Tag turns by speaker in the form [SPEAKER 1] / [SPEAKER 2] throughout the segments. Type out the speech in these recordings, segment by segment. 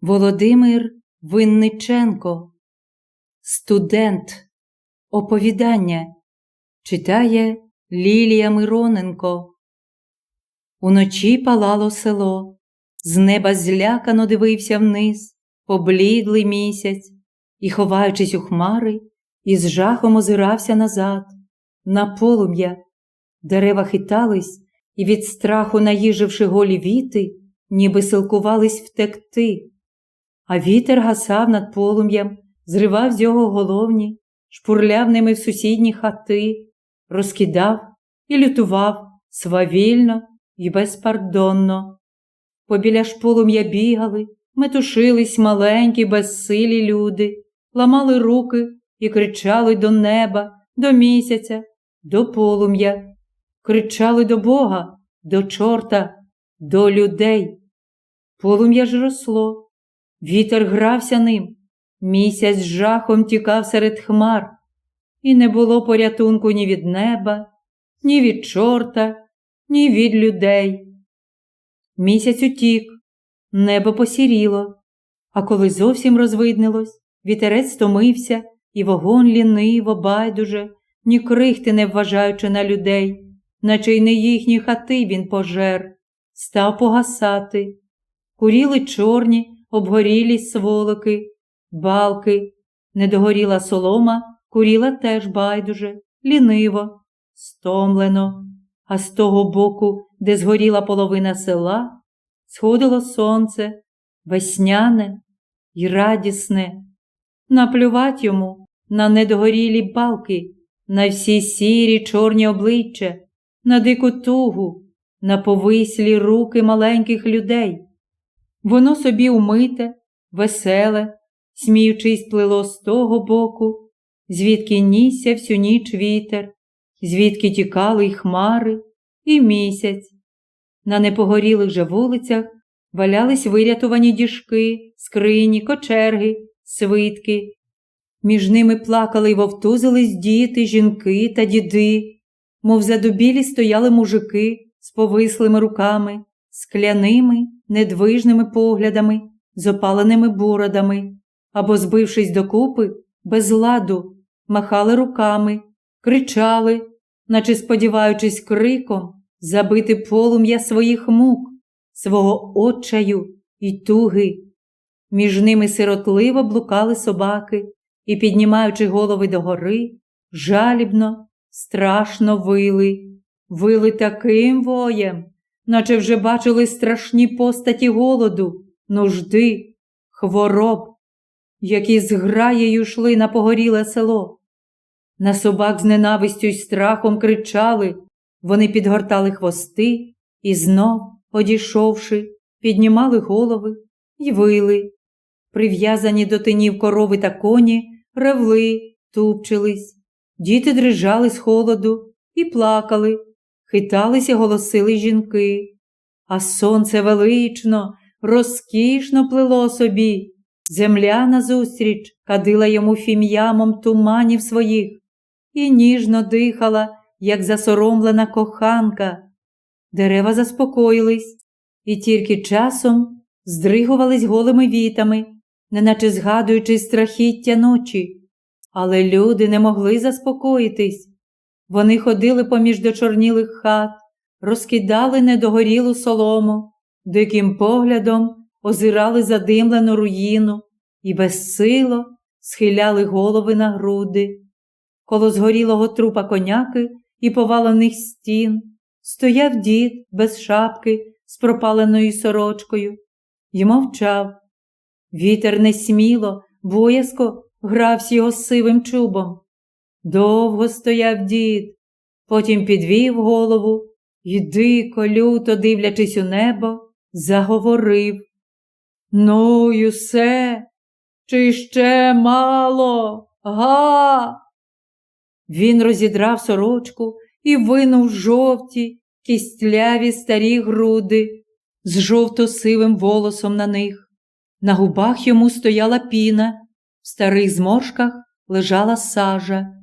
[SPEAKER 1] Володимир Винниченко Студент Оповідання читає Лілія Мироненко. Уночі палало село, з неба злякано дивився вниз, поблідлий місяць, і, ховаючись у хмари, із жахом озирався назад, на полум'я. Дерева хитались і від страху, наїживши голі віти, ніби силкувались втекти. А вітер гасав над полум'ям, зривав з його головні, шпурляв ними в сусідні хати, розкидав і лютував свавільно і безпардонно. Побіля ж полум'я бігали, метушились маленькі, безсилі люди, ламали руки і кричали до неба, до місяця, до полум'я, кричали до Бога, до чорта, до людей. Полум'я ж росло, вітер грався ним, місяць з жахом тікав серед хмар, і не було порятунку ні від неба, ні від чорта, ні від людей. Місяць утік, небо посіріло, а коли зовсім розвиднилось, вітерець стомився, і вогонь ліниво, байдуже, ні крихти не вважаючи на людей, наче й не їхні хати він пожер, став погасати. Куріли чорні, обгорілі сволоки, балки, недогоріла солома, куріла теж байдуже, ліниво, стомлено, а з того боку, де згоріла половина села, сходило сонце, весняне й радісне. Наплювать йому на недогорілі балки, на всі сірі чорні обличчя, на дику тугу, на повислі руки маленьких людей. Воно собі умите, веселе, сміючись, плило з того боку, звідки нісся всю ніч вітер, звідки тікали й хмари, і місяць. На непогорілих же вулицях валялись вирятувані діжки, скрині, кочерги, свитки. Між ними плакали й вовтузились діти, жінки та діди, мов задубілі стояли мужики з повислими руками, скляними, недвижними поглядами, з опаленими бородами, або, збившись докупи, без ладу, махали руками, кричали, наче сподіваючись криком забити полум'я своїх мук, свого отчаю і туги. Між ними сиротливо блукали собаки і, піднімаючи голови догори, жалібно, страшно вили, вили таким воєм, наче вже бачили страшні постаті голоду, нужди, хвороб, які зграєю йшли на погоріле село. На собак з ненавистю й страхом кричали, вони підгортали хвости і знов, одійшовши, піднімали голови й вили. Прив'язані до тинів корови та коні, ревли, тупчились. Діти дрижали з холоду і плакали, хиталися голосили жінки. А сонце велично, розкішно плило собі. Земля назустріч кадила йому фім'ямом туманів своїх і ніжно дихала, як засоромлена коханка. Дерева заспокоїлись і тільки часом здригувались голими вітами, неначе згадуючи страхіття ночі. Але люди не могли заспокоїтись. Вони ходили поміж дочорнілих хат, розкидали недогорілу солому, диким поглядом озирали задимлену руїну і безсило схиляли голови на груди. Коло згорілого трупа коняки і повалених стін стояв дід без шапки з пропаленою сорочкою і мовчав. Вітер несміло, боязко грався його сивим чубом. Довго стояв дід, потім підвів голову і дико, люто, дивлячись у небо, заговорив. Ну, й усе, чи ще мало? Га? Він розідрав сорочку і винув жовті, кістляві старі груди з жовто-сивим волосом на них. На губах йому стояла піна, в старих зморшках лежала сажа.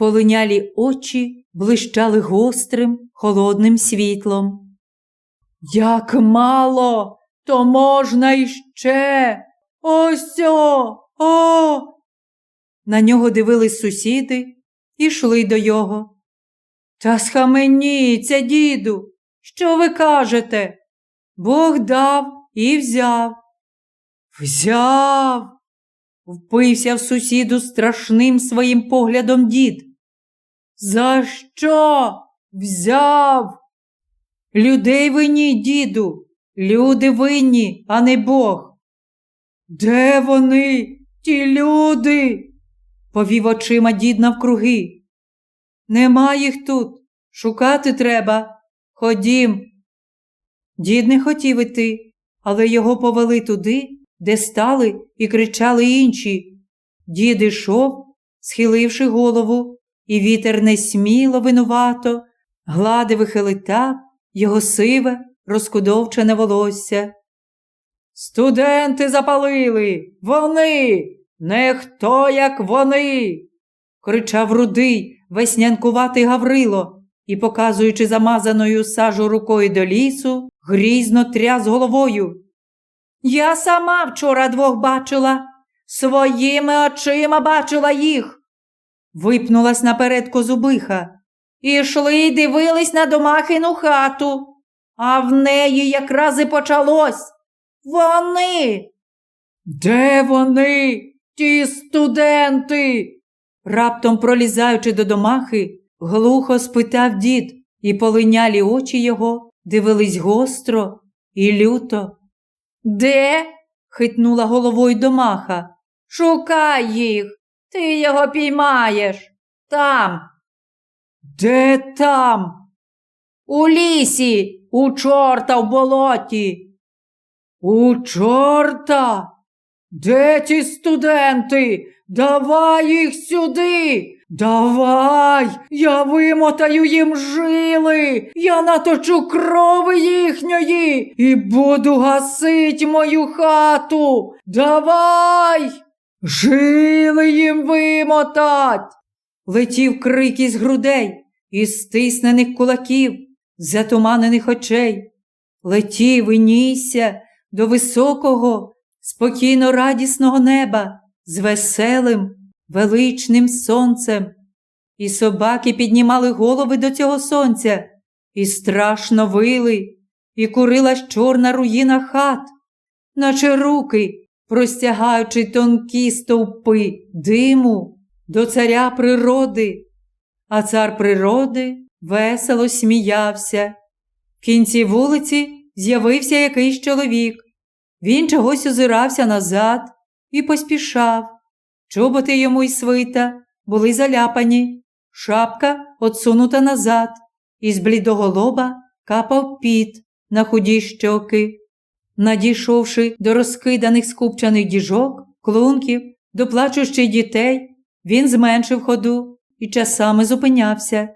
[SPEAKER 1] Полинялі очі блищали гострим, холодним світлом. Як мало, то можна іще. Ось о, о. На нього дивились сусіди і йшли до його. Та схаменіться, діду, що ви кажете? Бог дав і взяв. Взяв. Впився в сусіду страшним своїм поглядом дід. За що взяв? Людей винні, діду, люди винні, а не Бог. Де вони, ті люди? повів очима дід навкруги. Нема їх тут. Шукати треба. Ходім. Дід не хотів іти, але його повели туди, де стали і кричали інші. Дід ішов, схиливши голову, і вітер несміло винувато, гладив і хилитав його сиве, розкудовчене волосся. Студенти запалили, вони, не хто, як вони. кричав рудий, веснянкуватий Гаврило і, показуючи замазаною сажу рукою до лісу, грізно тряс головою. Я сама вчора двох бачила, своїми очима бачила їх. Випнулась наперед козубиха. Ішли й дивились на домахину хату, а в неї якраз і почалось. Вони. Де вони, ті студенти? Раптом пролізаючи до домахи, глухо спитав дід, і полинялі очі його дивились гостро і люто. Де? хитнула головою домаха. Шукай їх, ти його піймаєш. Там. Де там? У лісі, у чорта в болоті. У чорта? Де ті студенти? Давай їх сюди. Давай, я вимотаю їм жили, я наточу крови їхньої і буду гасить мою хату. Давай, жили їм вимотать. Летів крик із грудей, із стиснених кулаків, затуманених очей. Летів і нісся до високого, спокійно радісного неба з веселим, величним сонцем. І собаки піднімали голови до цього сонця, і страшно вили, і курилась чорна руїна хат, наче руки, простягаючи тонкі стовпи диму до царя природи. А цар природи весело сміявся. В кінці вулиці з'явився якийсь чоловік. Він чогось озирався назад і поспішав. Чоботи йому й свита були заляпані, шапка отсунута назад, і з блідого лоба капав піт на худі щоки. Надійшовши до розкиданих скупчаних діжок, клунків, до плачущих дітей, він зменшив ходу і часами зупинявся.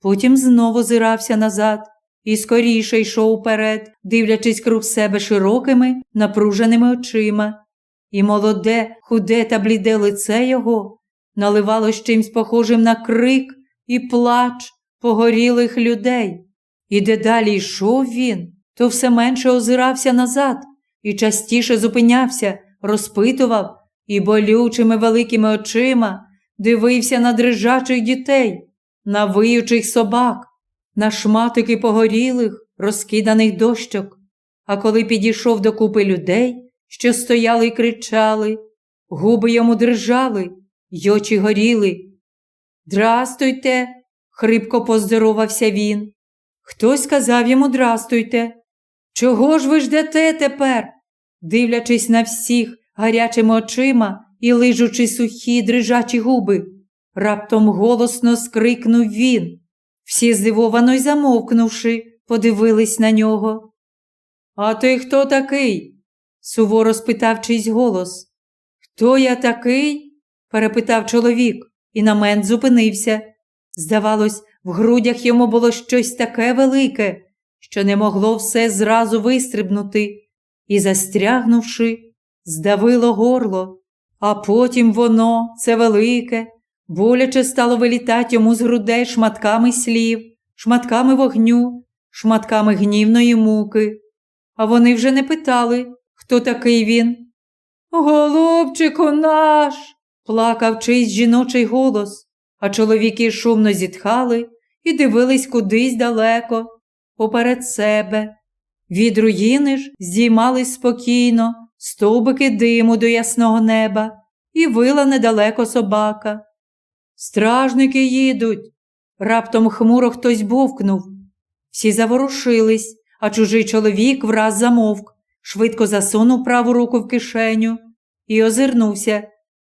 [SPEAKER 1] Потім знову зирався назад і скоріше йшов уперед, дивлячись круг себе широкими, напруженими очима. І молоде, худе та бліде лице його наливалось чимсь похожим на крик і плач погорілих людей. І де далі йшов він, то все менше озирався назад і частіше зупинявся, розпитував і болючими великими очима дивився на дрижачих дітей, на виючих собак, на шматики погорілих, розкиданих дощок. А коли підійшов до купи людей, що стояли й кричали, губи йому дрижали, й очі горіли. Здрастуйте, хрипко поздоровався він. Хтось сказав йому здрастуйте. Чого ж ви ждете тепер? Дивлячись на всіх гарячими очима і лижучи сухі дрижачі губи, раптом голосно скрикнув він. Всі здивовано й замовкнувши, подивились на нього. А ти хто такий? суворо спитав чийсь голос. Хто я такий? перепитав чоловік, і на мент зупинився. Здавалось, в грудях йому було щось таке велике, що не могло все зразу вистрибнути, і, застрягнувши, здавило горло, а потім воно, це велике, боляче стало вилітати йому з грудей шматками слів, шматками вогню, шматками гнівної муки. а вони вже не питали, хто такий він. Голубчику наш, плакав чийсь жіночий голос, а чоловіки шумно зітхали і дивились кудись далеко, поперед себе. Від руїни ж здіймались спокійно стовбики диму до ясного неба і вила недалеко собака. Стражники їдуть. Раптом хмуро хтось бовкнув. Всі заворушились, а чужий чоловік враз замовк, швидко засунув праву руку в кишеню і озирнувся.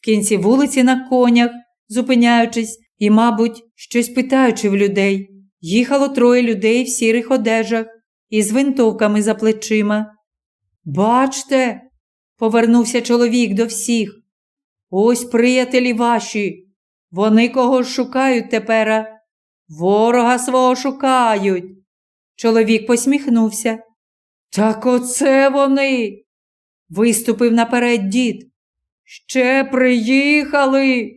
[SPEAKER 1] В кінці вулиці на конях, зупиняючись і, мабуть, щось питаючи в людей, їхало троє людей в сірих одежах із винтовками за плечима. Бачте, повернувся чоловік до всіх. Ось приятелі ваші. Вони кого шукають тепер? Ворога свого шукають. Чоловік посміхнувся. Так оце вони. Виступив наперед дід. Ще приїхали.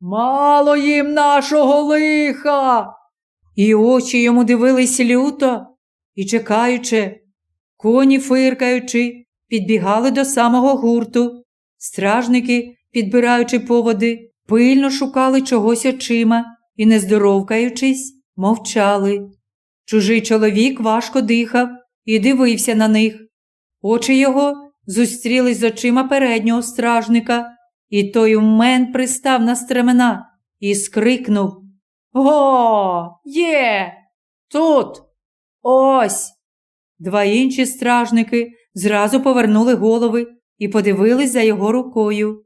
[SPEAKER 1] Мало їм нашого лиха. І очі йому дивились люто і чекаючи, коні фиркаючи, підбігали до самого гурту. Стражники, підбираючи поводи, пильно шукали чогось очима і, не здоровкаючись, мовчали. Чужий чоловік важко дихав і дивився на них. Очі його зустрілись з очима переднього стражника, і той умен пристав на стремена і скрикнув О, є! Тут! Ось! Два інші стражники зразу повернули голови і подивились за його рукою.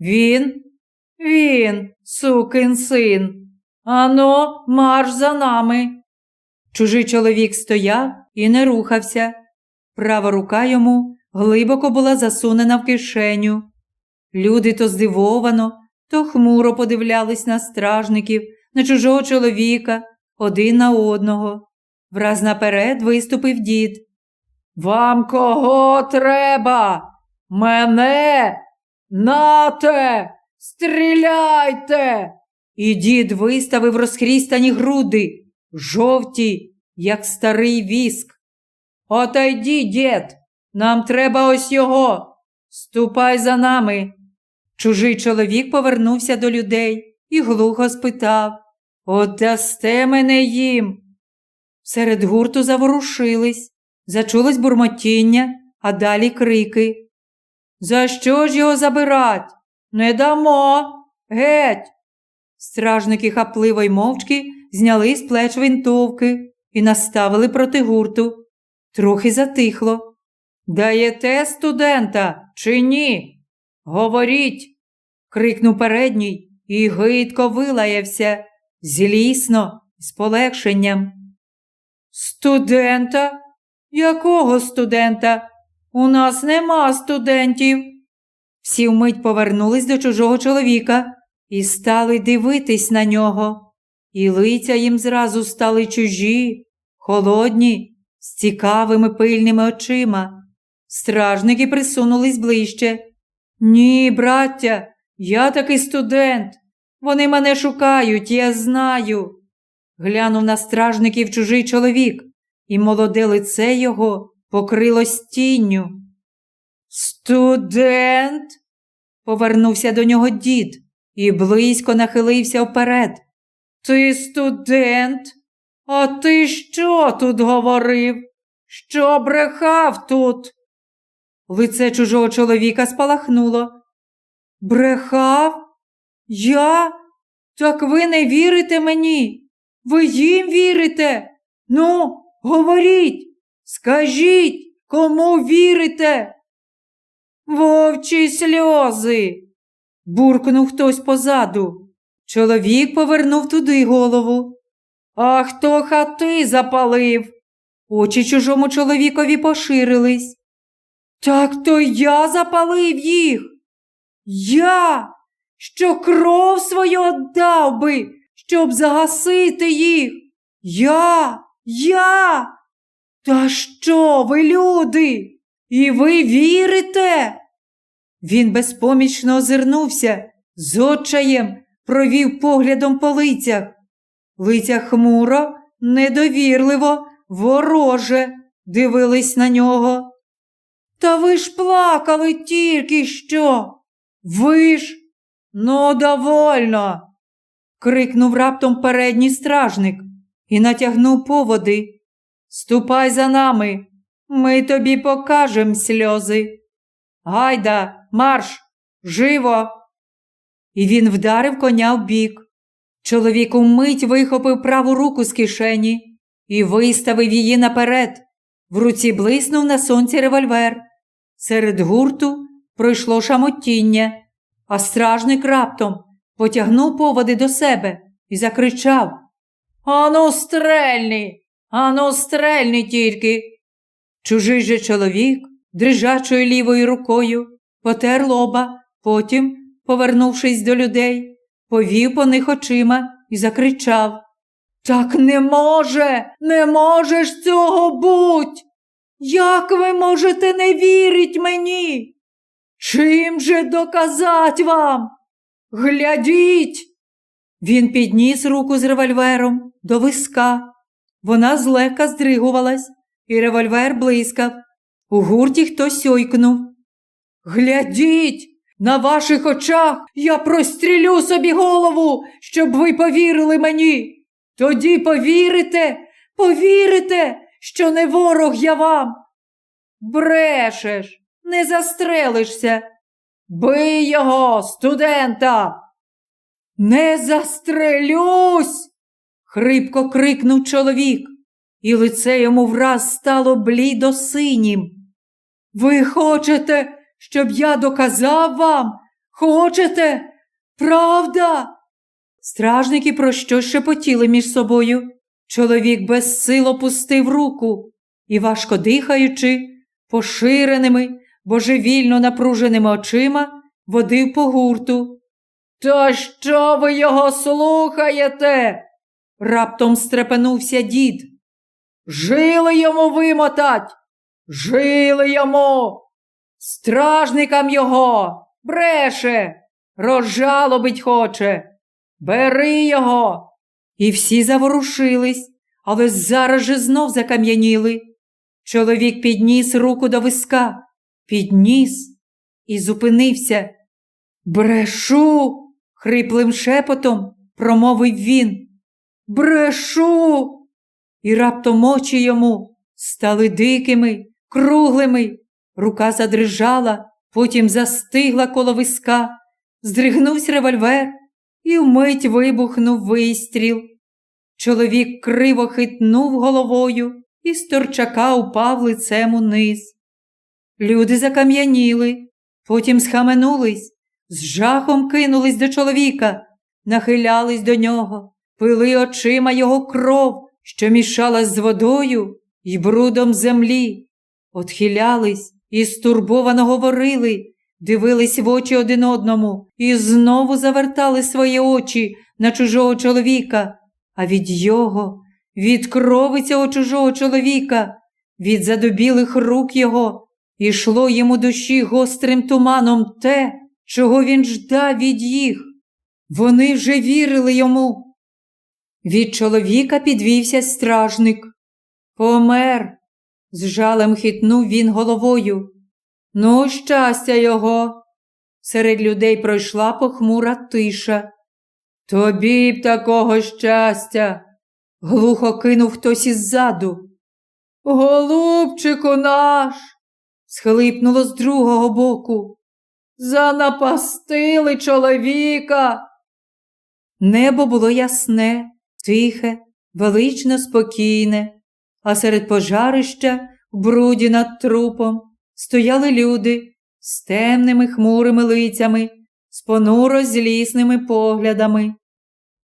[SPEAKER 1] Він, він, сукин син. Ано, марш за нами. Чужий чоловік стояв і не рухався. Права рука йому глибоко була засунена в кишеню. Люди то здивовано, то хмуро подивлялись на стражників, на чужого чоловіка, один на одного. Враз наперед виступив дід. Вам кого треба? Мене? Нате, стріляйте. І дід виставив розхрістані груди, жовті, як старий віск. Отойди, дід, нам треба ось його. Ступай за нами. Чужий чоловік повернувся до людей і глухо спитав Отдасте мене їм. Серед гурту заворушились, зачулось бурмотіння, а далі крики. За що ж його забирать? Не дамо. Геть. Стражники хапливо й мовчки зняли з плеч винтовки і наставили проти гурту. Трохи затихло. Даєте студента чи ні? Говоріть. крикнув передній і гидко вилаявся, злісно, з полегшенням. Студента? Якого студента? У нас нема студентів. Всі вмить повернулись до чужого чоловіка і стали дивитись на нього. І лиця їм зразу стали чужі, холодні, з цікавими пильними очима. Стражники присунулись ближче. Ні, браття, я таки студент. Вони мене шукають, я знаю. Глянув на стражників чужий чоловік, і молоде лице його покрилось тінню. Студент? повернувся до нього дід і близько нахилився вперед. Ти студент? А ти що тут говорив? Що брехав тут? Лице чужого чоловіка спалахнуло. Брехав? Я? Так ви не вірите мені? Ви їм вірите? Ну, говоріть, скажіть, кому вірите? Вовчі сльози. буркнув хтось позаду. Чоловік повернув туди голову. А хто хати запалив? Очі чужому чоловікові поширились. Так то я запалив їх. Я, що кров свою отдав би, щоб загасити їх. Я, я. Та що ви, люди? І ви вірите? Він безпомічно озирнувся, з очаєм провів поглядом по лицях. Лиця хмуро, недовірливо, вороже, дивились на нього. Та ви ж плакали тільки що. Ви ж, ну, довольно. крикнув раптом передній стражник і натягнув поводи. Ступай за нами, ми тобі покажем сльози. Гайда, марш, живо. І він вдарив коня в бік. Чоловік умить вихопив праву руку з кишені і виставив її наперед. В руці блиснув на сонці револьвер. Серед гурту пройшло шамотіння, а стражник раптом потягнув поводи до себе і закричав Ану, стрельні! Ану, стрельні тільки. Чужий же чоловік, дрижачою лівою рукою, потер лоба, потім, повернувшись до людей, повів по них очима і закричав Так не може, не може ж цього буть! Як ви можете не вірить мені? Чим же доказать вам? Глядіть! Він підніс руку з револьвером до виска. Вона злегка здригувалась, і револьвер блискав. У гурті хтось сьойкнув. Глядіть, на ваших очах я прострілю собі голову, щоб ви повірили мені. Тоді повірите, повірите, що не ворог я вам. Брешеш, не застрелишся. Бий його, студента. Не застрелюсь. хрипко крикнув чоловік, і лице йому враз стало блідо синім. Ви хочете, щоб я доказав вам? Хочете? Правда? Стражники про що шепотіли між собою. Чоловік без сил опустив руку і, важко дихаючи, поширеними, божевільно напруженими очима, водив по гурту. То що ви його слухаєте? раптом стрепенувся дід. Жили йому вимотать, жили йому, стражникам його, бреше, розжалобить хоче. Бери його. І всі заворушились, але зараз же знов закам'яніли. Чоловік підніс руку до виска, підніс і зупинився. Брешу, хриплим шепотом промовив він. Брешу. І раптом очі йому стали дикими, круглими. Рука задрижала, потім застигла коло виска, здригнувся револьвер і вмить вибухнув вистріл. Чоловік криво хитнув головою і з торчака упав лицем униз. Люди закам'яніли, потім схаменулись, з жахом кинулись до чоловіка, нахилялись до нього, пили очима його кров, що мішалась з водою й брудом землі, отхилялись і стурбовано говорили, дивились в очі один одному і знову завертали свої очі на чужого чоловіка, а від його, від крови цього чужого чоловіка, від задубілих рук його, ішло йому душі гострим туманом те, чого він ждав від їх. Вони вже вірили йому. Від чоловіка підвівся стражник. Помер. З жалем хитнув він головою. Ну, щастя його. Серед людей пройшла похмура тиша. Тобі б такого щастя. глухо кинув хтось іззаду. Голубчику наш. Схлипнуло з другого боку. Занапастили чоловіка. Небо було ясне, тихе, велично спокійне, а серед пожарища, в бруді над трупом, стояли люди з темними хмурими лицями, з понуро злісними поглядами.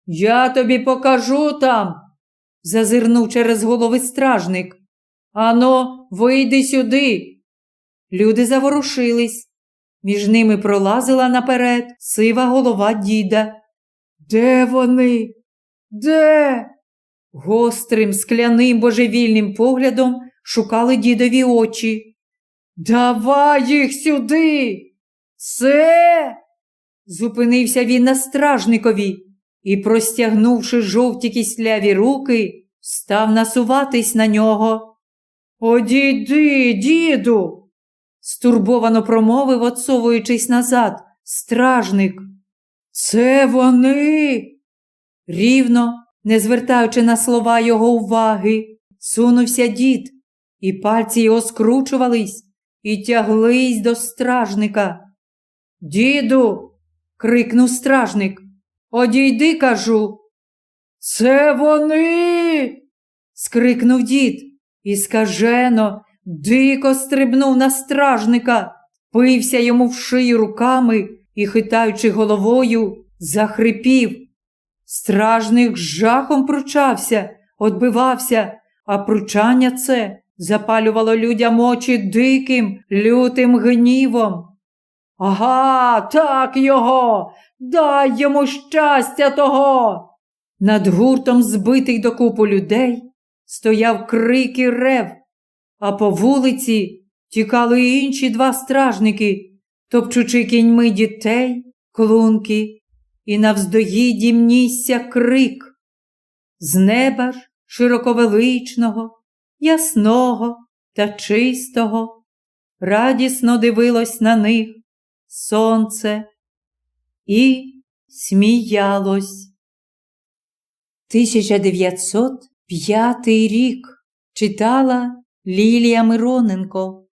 [SPEAKER 1] Я тобі покажу там, зазирнув через голови стражник. Ано, вийди сюди. Люди заворушились. Між ними пролазила наперед сива голова діда. Де вони? Де? Гострим, скляним божевільним поглядом шукали дідові очі. Давай їх сюди. Це. Зупинився він на стражникові і, простягнувши жовті кисляві руки, став насуватись на нього. Одійди, діду, стурбовано промовив, отсовуючись назад, стражник. Це вони. Рівно, не звертаючи на слова його уваги, сунувся дід, і пальці його скручувались і тяглись до стражника. Діду, крикнув стражник. Одійди, кажу. Це вони. скрикнув дід і скажено, дико стрибнув на стражника, пився йому в шию руками і, хитаючи головою, захрипів. Стражник з жахом пручався, отбивався, а пручання це запалювало людям очі диким, лютим гнівом. Ага, так його, дай йому щастя того. Над гуртом збитих докупу людей стояв крик і рев, а по вулиці тікали й інші два стражники, топчучи кіньми дітей, клунки, і навздоїді мнісся крик. З неба ж широковеличного, ясного та чистого, радісно дивилось на них сонце і сміялось. 1905 рік читала Лілія Мироненко